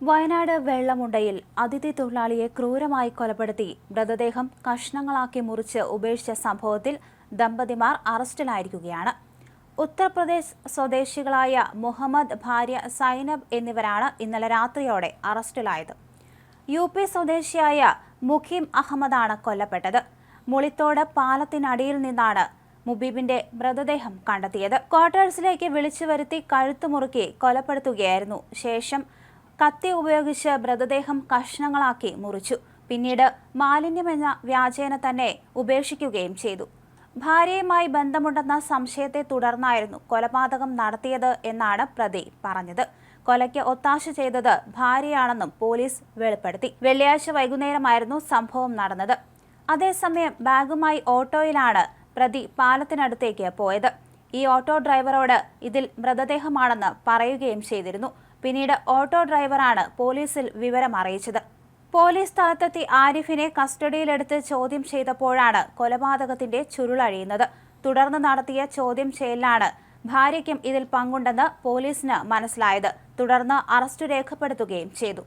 വയനാട് വെള്ളമുണ്ടയിൽ അതിഥി തൊഴിലാളിയെ ക്രൂരമായി കൊലപ്പെടുത്തി. മൃതദേഹം കഷ്ണങ്ങളാക്കി മുറിച്ച് ഉപേക്ഷിച്ച സംഭവത്തിൽ ദമ്പതിമാർ അറസ്റ്റിലായിരിക്കുകയാണ്. ഉത്തർപ്രദേശ് സ്വദേശികളായ മുഹമ്മദ് ഭാര്യ സൈനബ് എന്നിവരാണ് ഇന്നലെ രാത്രിയോടെ അറസ്റ്റിലായത്. യു പി സ്വദേശിയായ മുഖീം അഹമ്മദാണ് കൊല്ലപ്പെട്ടത്. മുളിത്തോട് പാലത്തിനടിയിൽ നിന്നാണ് മുബീബിന്റെ മൃതദേഹം കണ്ടെത്തിയത്. ക്വാർട്ടേഴ്സിലേക്ക് വിളിച്ചു വരുത്തി കഴുത്തുമുറുക്കി കൊലപ്പെടുത്തുകയായിരുന്നു. ശേഷം കത്തി ഉപയോഗിച്ച് മൃതദേഹം കഷ്ണങ്ങളാക്കി മുറിച്ചു. പിന്നീട് മാലിന്യമെന്ന വ്യാജേന തന്നെ ഉപേക്ഷിക്കുകയും ചെയ്തു. ഭാര്യയുമായി ബന്ധമുണ്ടെന്ന സംശയത്തെ തുടർന്നായിരുന്നു കൊലപാതകം നടത്തിയത് എന്നാണ് പ്രതി പറഞ്ഞത്. കൊലയ്ക്ക് ഒത്താശ ചെയ്തത് ഭാര്യയാണെന്നും പോലീസ് വെളിപ്പെടുത്തി. വെള്ളിയാഴ്ച വൈകുന്നേരമായിരുന്നു സംഭവം നടന്നത്. അതേസമയം ബാഗുമായി ഓട്ടോയിലാണ് പ്രതി പാലത്തിനടുത്തേക്ക് പോയത്. ഈ ഓട്ടോ ഡ്രൈവറോട് ഇതിൽ മൃതദേഹമാണെന്ന് പറയുകയും ചെയ്തിരുന്നു. പിന്നീട് ഓട്ടോ ഡ്രൈവറാണ് പോലീസിൽ വിവരം അറിയിച്ചത്. പോലീസ് സ്ഥലത്തെത്തി ആരിഫിനെ കസ്റ്റഡിയിലെടുത്ത് ചോദ്യം ചെയ്തപ്പോഴാണ് കൊലപാതകത്തിന്റെ ചുരുളഴിയുന്നത് തുടർന്ന് നടത്തിയ ചോദ്യം ചെയ്യലിലാണ് ഭാര്യയ്ക്കും ഇതിൽ പങ്കുണ്ടെന്ന് പോലീസിന് മനസ്സിലായത്. തുടർന്ന് അറസ്റ്റ് രേഖപ്പെടുത്തുകയും ചെയ്തു.